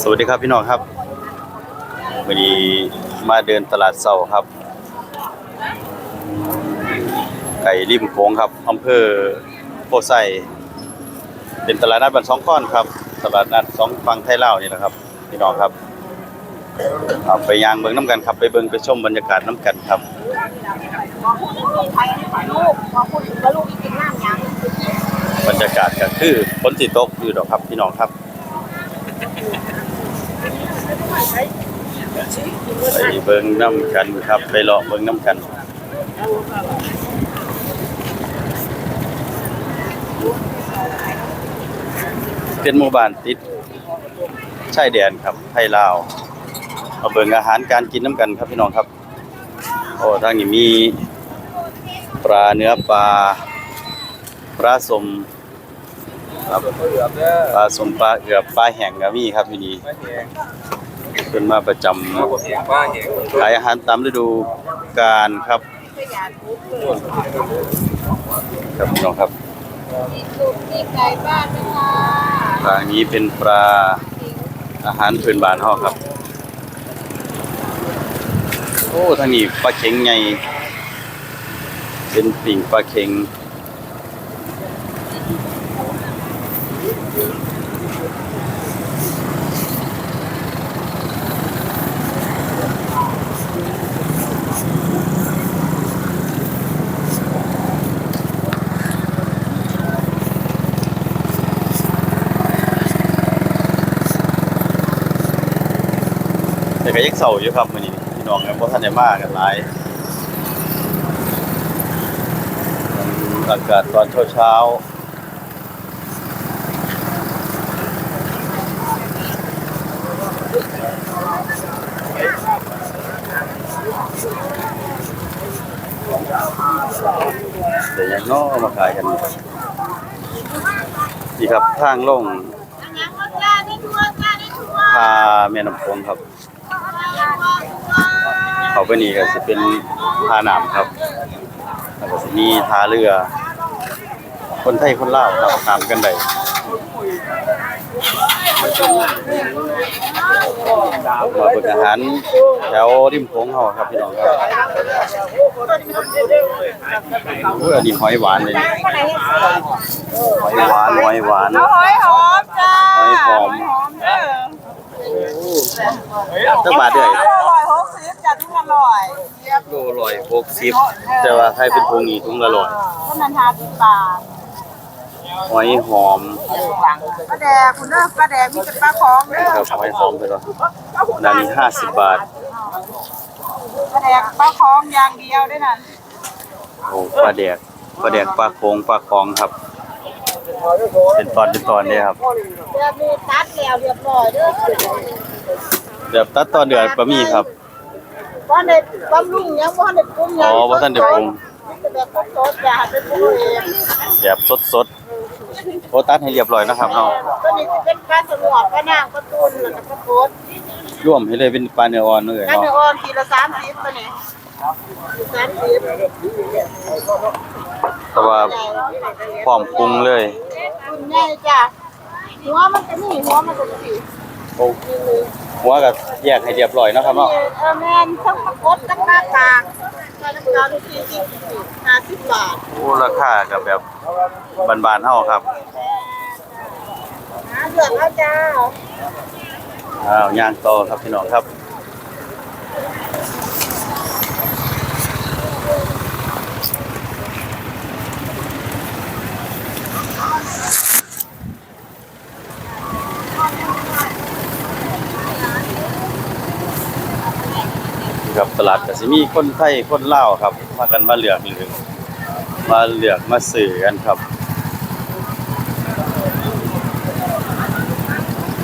สวัสดีครับพี่น้องครับวันนี้มาเดินตลาดเสาครับ ไก่ริมโขงครับอำเภอโพไซเป็นตลาดนัดบันสองก้อนครับ ตลาดนัดสองฝั่งไทยลาวนี่แหละครับ พี่น้องครับไปยางเบิ่งน้ำกันครับ ไปเบิ่งไปชมบรรยากาศน้ำกันครับบรรยากาศก็คือฝนสิตกอยู่ดอกครับพี่น้องครับ ไปเบิ่งน้ำกันครับ ไปเลาะเบิ่งน้ำกันเป็นหมู่บ้านติดชายแดนครับไทยลาวมาเบิ่งอาหารการกินน้ำกันครับพี่น้องครับโอ้ทางนี้มีปลาเนื้อปลาปลาสมครับปลาสมปลาเอือบปลาแห้งก็มีครับที่นี่ เป็นมาประจำขายอาหารตามฤดูกาลครับครับพี่น้องครับมีลูกมีไก่บ้านนะคะทางนี้เป็นปลาอาหารพื้นบ้านเฮาครับ โอ้ทางนี้ปลาเข็งใหญ่เป็นปิ่งปลาเข็ง ก็ยังเศร้าอยู่ครับมื้อนี้พี่น้องยังบ่ทันได้มากันหลายอากาศตอนเช้าๆแต่ยังน้อมาขายกันนี่ครับทางลงอันยังพาแม่น้ำโขงครับ ทัวร์ทัวร์ เขา ไปนี่ก็สิเป็นท่าน้ำครับแล้วก็สิมีท่าเรือ คนไทยคนลาวครับตามกันได้มาเปิดอาหารแถวริมโขงเฮาครับพี่น้องครับอุ้ยอันนี้หอยหวานเลยหอยหวานหอยหวานหอยหอมจ้าหอยหอมเด้อจักบาทเด้อย ทุกอร่อยโลร้อยหกสิบแต่ว่าใครเป็นถุงนี่ถุงละร้อยต้นนันทาสิบบาทหอยหอมปลาแดกคุณเด้อปลาแดกมีแต่ปลาของเด้อครับหอยหอมไปแล้วด้านนี้ห้าสิบบาทปลาแดกปลาของอย่างเดียวได้นั่นโอ้ปลาแดกปลาแดกปลาโคงปลาคองครับ เป็นตอนเป็นตอนเลยครับเดี๋ยวมีตัดแล้วเรียบร้อยเด้อแบบตัดตอนเดือนบะหมี่ครับ ว่าในบำรุงยังว่าในปรุงยังอ๋อบ่ทันได้ปรุงมีแต่แบบสดๆอย่าให้เป็นปรุงเองแบบสดสดๆโอ้ตัดให้เรียบร้อยนะครับเนาะตัวนี้จะเป็นปลาสนวกปลานางปลาตูนแล้วก็ปลาโคตรร่วมให้เลยเป็นปลาเนื้ออ่อนเลยนั่นเนาะเนื้ออ่อนขีดละสามสิบตัวนี้สามสิบแต่ว่าพร้อมปรุงเลย คุณแม่จ้ะหัวมันก็มีหัวมันก็มี โอ้หัวก็แยกให้เรียบร้อยเนาะครับเนาะเออแม่นทั้งปลาโคตรทั้งปลากากปลาน้ำตาลสี่สิบห้าสิบบาทโอ้ราคาก็แบบบานๆเฮาครับหาเดือดแล้วจ้าอ้าวย่างต่อครับพี่น้องครับ ครับตลาดก็สิมีคนไทยคนลาวครับพากันมาเลือกหรือมาเลือกมาซื้อกันครับ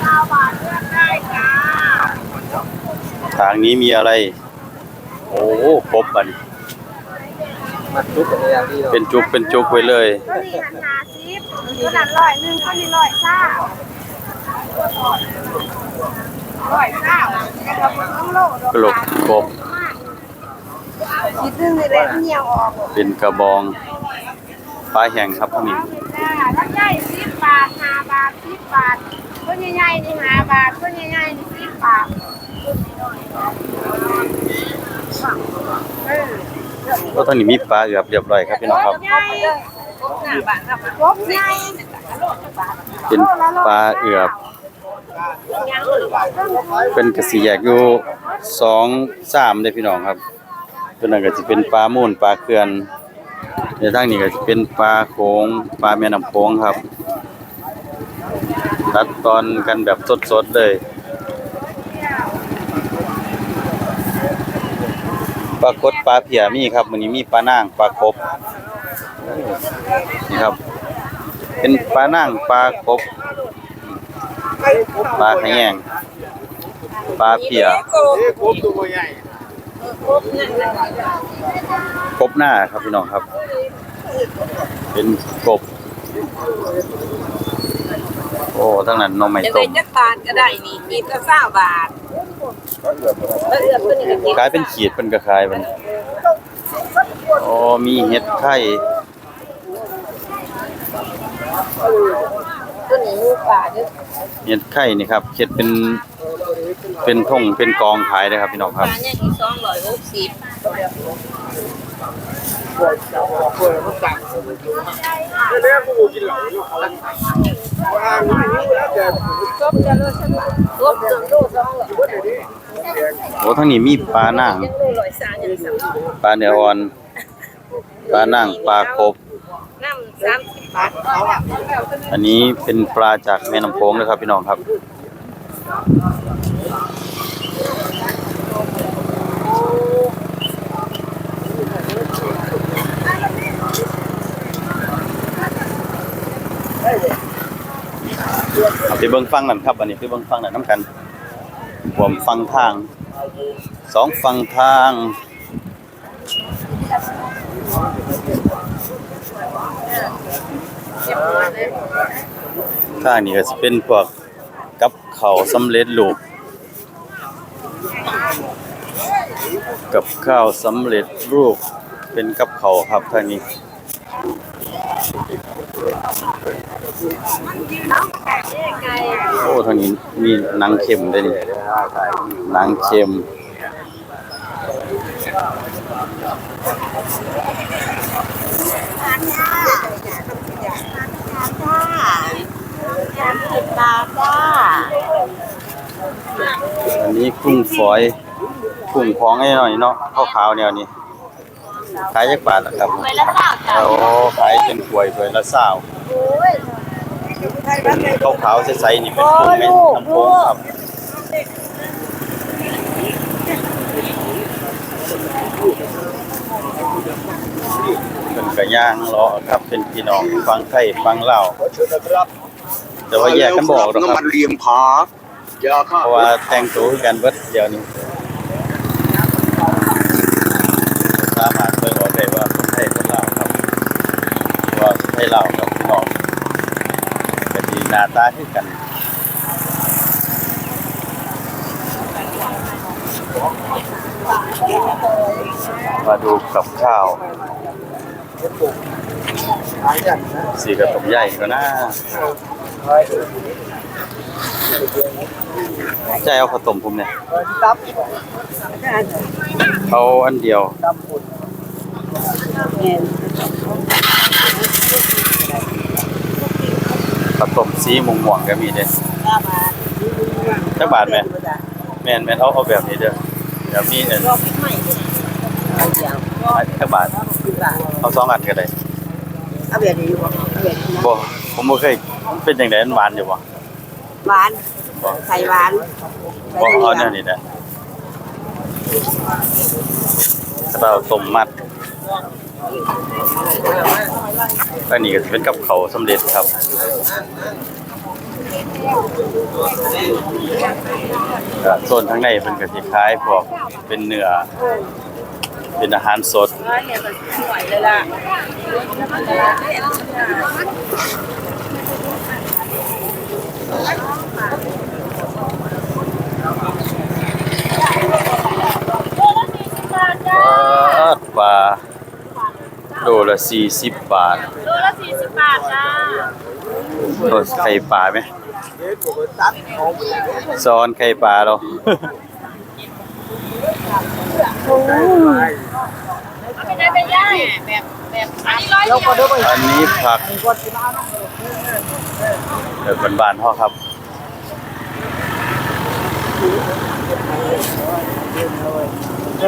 เก้าบาทเลือกได้จ้าทางนี้มีอะไร โอ้ครบบัดนมันทุกข์อย่างนี้เป็นจุกเป็นจุกไว้เลยตัวนี้หันหาซิปตัวนั้นร้อยหนึ่งตัวนี้ร้อยเก้าร้อยเก้าแล้วก็ต้องโลดกลบกบ คิดนึงเลยได้เหนียวออกเป็นกระบองปลาแห้งครับพวกนี้จ้าแล้วได้สิบบาทห้าบาทสิบบาทตัวใหญ่ๆนี่ห้าบาทตัวใหญ่ๆนี่สิบบาทก็ทางนี้มีปลาเอือบเรียบร้อยครับพี่น้องครับใหญ่ครบหน้าบาทครับครบใหญ่เป็นปลาเอือบ เป็นกระสีแยกอยู่สองสามเด้อพี่น้องครับ ตัวนั้นก็จะเป็นปลามูนปลาเขื่อนในทางนี้ก็จะเป็นปลาโขงปลาแม่น้ำโขงครับตัดตอนกันแบบสดๆเลยปลากดปลาเพียมีครับมื้อนี้มีปลานางปลากบนี่ครับ เป็นปลานางปลากบปลาขะแยงปลาเพีย กบหน้าครับพี่น้องครับ เป็นกบ โอ้ทั้งนั้นหน้องไม้จะต้ได้มจักบาทก็ได้นี่มีก็เศร้าบาทแล้วเอื้อมตัวนี้ก็กินขายเป็นขีดเป็นกระขายมันโอ้มีเห็ดไข่ตัวนี้หมูป่าเด้อเห็ดไข่นี่ครับเห็ดเป็น เป็นทงเป็นกองขายเลยครับพี่น้องคป่ารับเนี่ยอีกสองร้อยหกสิบครบจะโลสักบาทครบจะโลสองร้อยโอ้ทั้งนี้มีปลานางยังโลร้อยสามยังสามปลาเนื้ออ่อนปลานางปลาครบ น้ำสามสิบบาทอันนี้เป็นปลาจากแม่น้ำโขงนะครับพี่น้องครับ เอาไปเบิ่งฟังนั่นครับอันนี้ไปเบิ่งฟังนั่นน้ำกันผมฟังทางสองฟังทางข้างนี้ก็จะเป็นพวกกับเขาสำเร็จรูปกับข้าวสำเร็จรูปเป็นกับเขาครับท่านี้ โอ้ทางนี้มีหนังเค็มด้วยนี่หนังเค็มอันนี้กุ้งฝอยกุ้งพองไอ้หน่อยเนาะข้าวๆแนวนี้ ขายจักบาทล่ะครับไปละสาวจ้าโอ้ขายเป็นถ้วยถ้วยละ20โอ้ยขาวๆใสๆนี่เป็นกุ้งแม่น้ำโขงครับเป็นกระย่างเลาะครับเป็นพี่น้องฟังไทยฟังลาวแต่ว่าแยกกันบอกนะคน้ำรัมับนเลียงผาอย่าฆ่าเพราะว่าแต่งตัวคือกันเบิดเดี๋ยวนี้ สามารถเบิ่งออกได้ว่าคนไทยคนลาวครับว่าคนไทยลาวกับพี่น้องก็สิหน้าตาคือกันมาดูกับข้าวสีกระตมใหญ่ก็น่า ใจเอาข้าวต้มผมเนี่ยเอาอันเดียวข้าวต้มสีม่วงๆก็มีเด้จักบาทไหมแม่นแม่นเอาเอาแบบนี้เด้อเดี๋ยวมีเอ็นจักบาทเอาสองอันก็ได้เอาแบบนี้บ่เอาแบบนี้บ่ผมบ่เคย เป็นจังไดมันหวานอยู่บ่หวานใส่หวานบ่เอาแนวนี้นะถ้าเราต้มมัดอันนี้ก็สิเป็นกับเขาวสำเร็จครับก็ส่วนข้างในเป็นก็สิคล้ายพวกเป็นเนื้อเป็นอาหารสด ปลาโลละสี่สิบบาทโลละสี่สิบบาทจ้าโลไข่ปลาไหมซ้อนไข่ปลาเราโอ้ยเป็นไปย่าแบบ อันนี้ผักเดี๋ยนบานพ่อครับเ